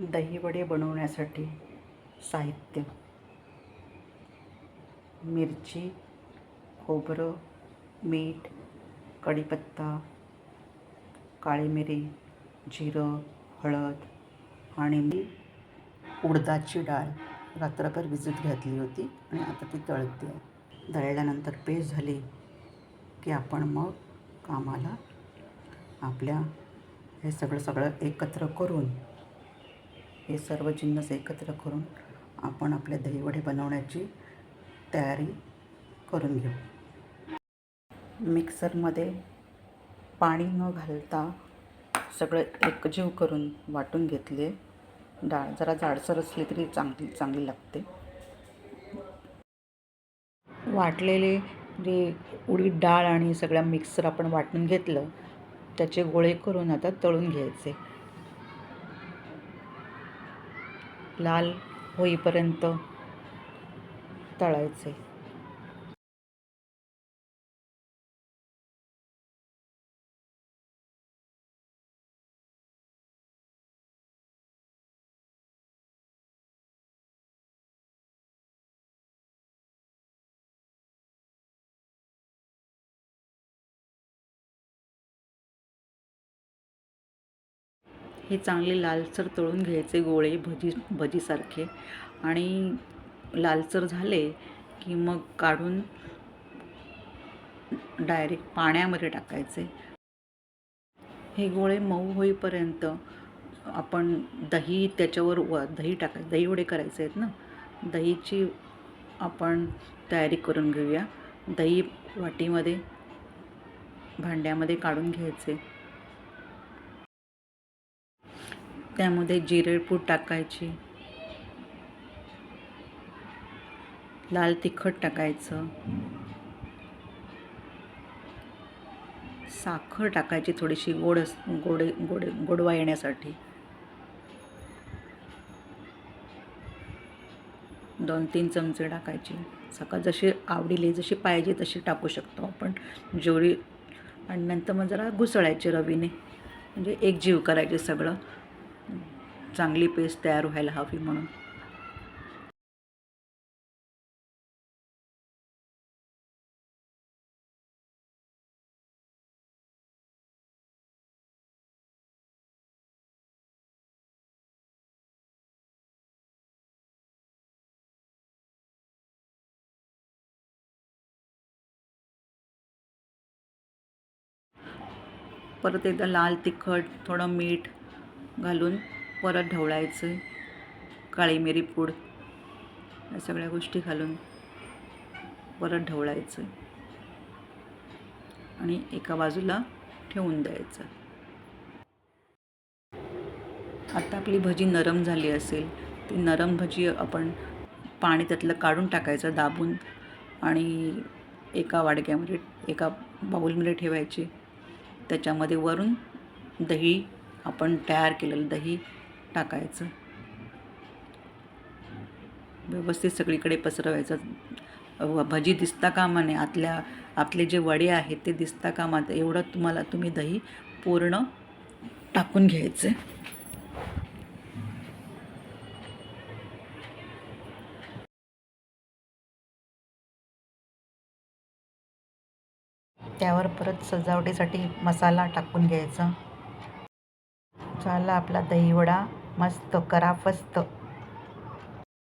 दहीवडे बनवण्यासाठी साहित्य. मिरची खोबरं मीठ कढीपत्ता काळी मिरी जिरं हळद आणि मी उडदाची डाळ रात्रभर भिजत घातली होती आणि आता ती तळते आहे. दळल्यानंतर पेस्ट झाली की आपण मग कामाला आपल्या हे सगळं सगळं एकत्र करून हे सर्व जिन्नस एकत्र करून आपण आपले दहीवडे बनवण्याची तयारी करून घेऊ. मिक्सरमध्ये पाणी न घालता सगळं एकजीव करून वाटून घेतले. डाळ जरा जाडसर असली तरी चांगली चांगली लागते. वाटलेले जे उडीद डाळ आणि सगळ्या मिक्सर आपण वाटून घेतलं त्याचे गोळे करून आता तळून घ्यायचे. लाल होईपर्यंत तळायचे. हे चांगले लालसर तळून घ्यायचे गोळे भजी भजीसारखे. आणि लालसर झाले की मग काढून डायरेक्ट पाण्यामध्ये टाकायचे. हे गोळे मऊ होईपर्यंत आपण दही त्याच्यावर व दही टाकाय दही वडे करायचे आहेत ना? दहीची आपण तयारी करून घेऊया. दही वाटीमध्ये भांड्यामध्ये काढून घ्यायचे. त्यामध्ये जिरेपूड टाकायची. लाल तिखट टाकायचं. साखर टाकायची थोडीशी गोड अस गोडे गोडे गोडवा येण्यासाठी दोन तीन चमचे टाकायचे. सकाळ जशी आवडीली जशी पाहिजे तशी टाकू शकतो आपण. जेवढी आणि नंतर मग जरा घुसळायचे रवीने. म्हणजे एक जीव करायचे सगळं. चांगली पेस्ट तयार व्हायला हवी म्हणून. परत एकदा लाल तिखट थोडं मीठ घालून परत ढवळायचं. काळी मिरी पूड या सगळ्या गोष्टी घालून परत ढवळायचं. आणि एका बाजूला ठेवून द्यायचं. आता आपली भजी नरम झाली असेल ती नरम भजी आपण पाणी त्यातलं काढून टाकायचं दाबून आणि एका वाडक्यामध्ये एका बाऊलमध्ये ठेवायची. त्याच्यामध्ये वरून दही आपण तयार केलेलं दही टाकायचं. व्यवस्थित सगळीकडे पसरवायचं. व भजी दिसता कामा नये. आतल्या आपले जे वडे आहेत ते दिसता कामा एवढं तुम्हाला तुम्ही दही पूर्ण टाकून घ्यायचे. त्यावर परत सजावटीसाठी मसाला टाकून घ्यायचा. झाला आपला दहीवडा मस्त कराफस्त